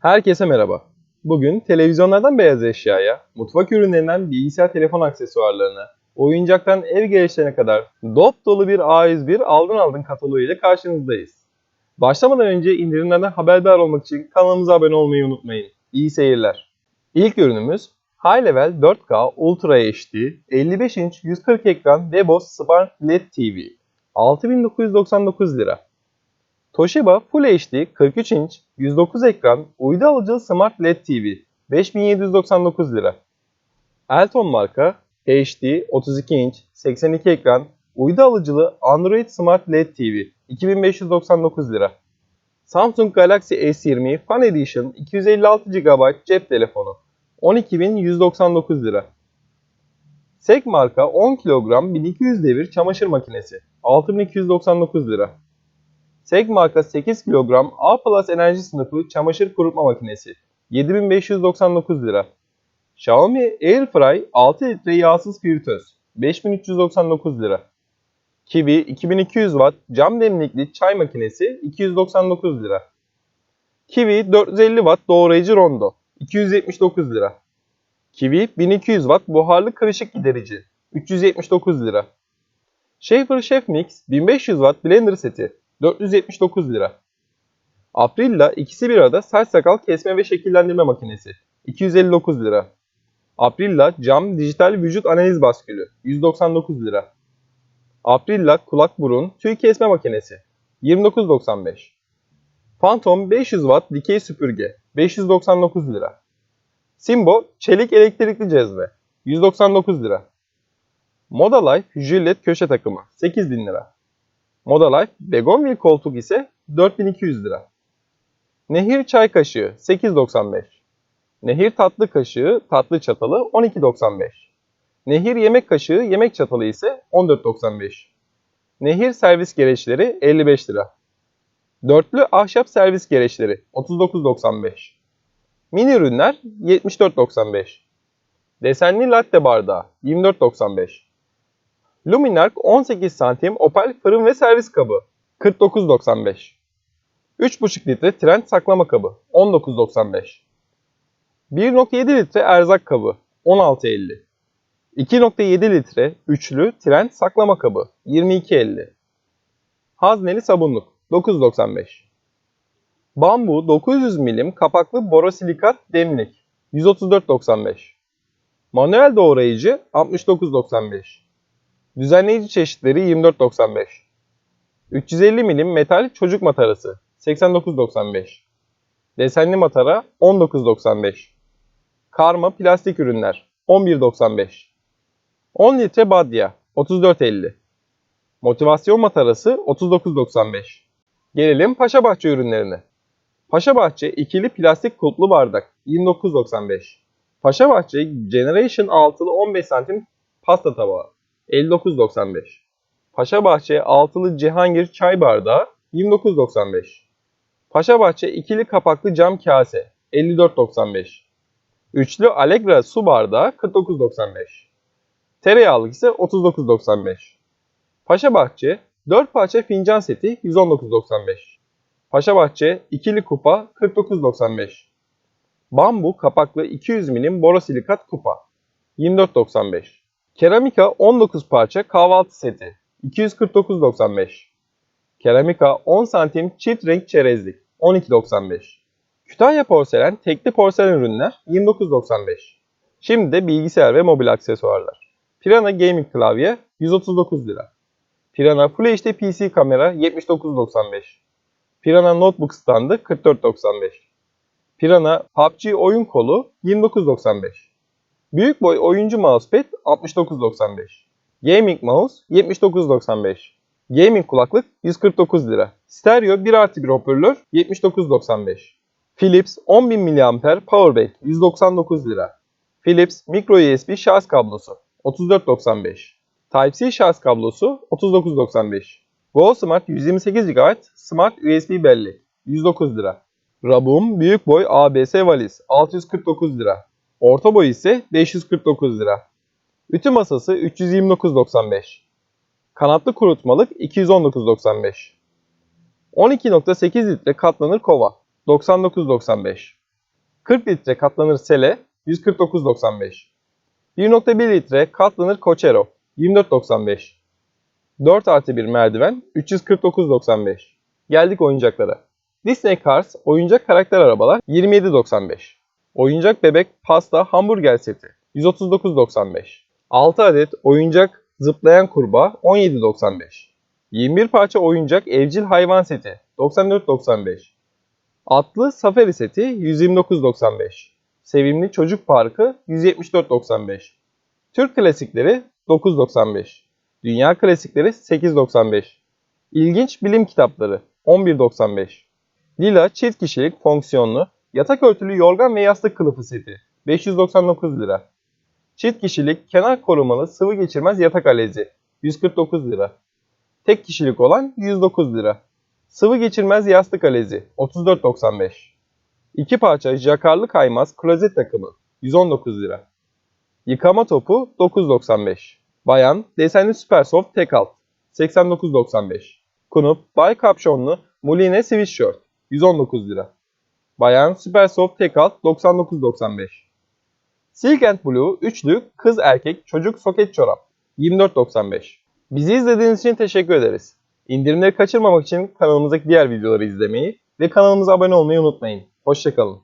Herkese merhaba. Bugün televizyonlardan beyaz eşyaya, mutfak ürünlerinden bilgisayar telefon aksesuarlarına, oyuncaktan ev gereçlerine kadar dop dolu bir A101 aldın aldın kataloğu ile karşınızdayız. Başlamadan önce indirimlerden haberdar olmak için kanalımıza abone olmayı unutmayın. İyi seyirler. İlk ürünümüz High Level 4K Ultra HD 55 inç 140 ekran Webos Smart LED TV 6999 lira. Toshiba Full HD 43 inç 109 ekran uydu alıcılı Smart LED TV 5799 lira. Elton marka HD 32 inç 82 ekran uydu alıcılı Android Smart LED TV 2599 lira. Samsung Galaxy S20 Fan Edition 256 GB cep telefonu 12.199 lira. Sek marka 10 kilogram 1200 devir çamaşır makinesi 6299 lira. Seg marka 8 kilogram A Plus enerji sınıfı çamaşır kurutma makinesi 7599 lira. Xiaomi Airfry 6 litre yağsız fritöz 5399 lira. Kiwi 2200 watt cam demlikli çay makinesi 299 lira. Kiwi 450 watt doğrayıcı rondo 279 lira. Kiwi 1200 watt buharlı karışık giderici 379 lira. Schaefer Chef Mix 1500 watt blender seti 479 lira. Aprilla ikisi bir arada saç sakal kesme ve şekillendirme makinesi 259 lira. Aprilla cam dijital vücut analiz baskülü 199 lira. Aprilla kulak burun tüy kesme makinesi 29.95. Phantom 500 watt dikey süpürge 599 lira. Simbo çelik elektrikli cezve 199 lira. Moda Life Jillet köşe takımı 8000 lira. Moda Life Begonville koltuk ise 4200 lira. Nehir çay kaşığı 8.95. Nehir tatlı kaşığı tatlı çatalı 12.95. Nehir yemek kaşığı yemek çatalı ise 14.95. Nehir servis gereçleri 55 lira. Dörtlü ahşap servis gereçleri 39.95. Mini ürünler 74.95. Desenli latte bardağı 24.95. Luminark 18 santim Opel fırın ve servis kabı 49.95. 3,5 litre trend saklama kabı 19.95. 1.7 litre erzak kabı 16.50. 2.7 litre üçlü trend saklama kabı 22.50. Hazneli sabunluk 9.95. Bambu 900 milim kapaklı borosilikat demlik 134.95. Manuel doğrayıcı 69.95. Düzenleyici çeşitleri 24.95. 350 milim metal çocuk matarası 89.95. Desenli matara 19.95. Karma plastik ürünler 11.95. 10 litre badya 34.50. Motivasyon matarası 39.95. Gelelim Paşabahçe ürünlerine. Paşabahçe ikili plastik kulplu bardak 29.95. Paşabahçe Generation 6'lı 15 santim pasta tabağı 59.95. Paşabahçe altılı Cihangir çay bardağı 29.95. Paşabahçe ikili kapaklı cam kase 54.95. Üçlü Allegra su bardağı 49.95. Tereyağlık ise 39.95. Paşabahçe 4 parça fincan seti 119.95. Paşabahçe ikili kupa 49.95. Bambu kapaklı 200 milim borosilikat kupa 24.95. Keramika 19 parça kahvaltı seti 249.95. Keramika 10 santim çift renk çerezlik 12.95. Kütahya porselen tekli porselen ürünler 29.95. Şimdi de bilgisayar ve mobil aksesuarlar. Pirana Gaming klavye 139 lira. Pirana Full HD PC kamera 79.95. Pirana Notebook standı 44.95. Pirana PUBG oyun kolu 29.95. Büyük boy oyuncu mousepad 69.95. Gaming mouse 79.95. Gaming kulaklık 149 lira. Stereo 1 artı 1 hoparlör 79.95. Philips 10.000 mAh powerbank 199 lira. Philips micro USB şarj kablosu 34.95. Type-C şarj kablosu 39.95. Go Smart 128 GB Smart USB bellek 109 lira. Rabum büyük boy ABS valiz 649 lira. Orta boy ise 549 lira. Ütü masası 329.95. Kanatlı kurutmalık 219.95. 12.8 litre katlanır kova 99.95. 40 litre katlanır sele 149.95. 1.1 litre katlanır Cochero 24.95. 4 artı 1 merdiven 349.95. Geldik oyuncaklara. Disney Cars oyuncak karakter arabalar 27.95. Oyuncak bebek pasta hamburger seti 139.95. 6 adet oyuncak zıplayan kurbağa 17.95. 21 parça oyuncak evcil hayvan seti 94.95. Atlı safari seti 129.95. Sevimli çocuk parkı 174.95. Türk klasikleri 9.95. Dünya klasikleri 8.95. İlginç bilim kitapları 11.95. Lila çift kişilik fonksiyonlu yatak örtülü yorgan ve yastık kılıfı seti 599 lira. Çift kişilik kenar korumalı sıvı geçirmez yatak alezi 149 lira. Tek kişilik olan 109 lira. Sıvı geçirmez yastık alezi 34.95. İki parça jakarlı kaymaz klozet takımı 119 lira. Yıkama topu 9.95. Bayan desenli süper soft tek alt 89.95. Kunup bay kapşonlu muline sweatshirt 119 lira. Bayan süper soft tek alt 99.95. Silk and Blue üçlü kız erkek çocuk soket çorap 24.95. Bizi izlediğiniz için teşekkür ederiz. İndirimleri kaçırmamak için kanalımızdaki diğer videoları izlemeyi ve kanalımıza abone olmayı unutmayın. Hoşçakalın.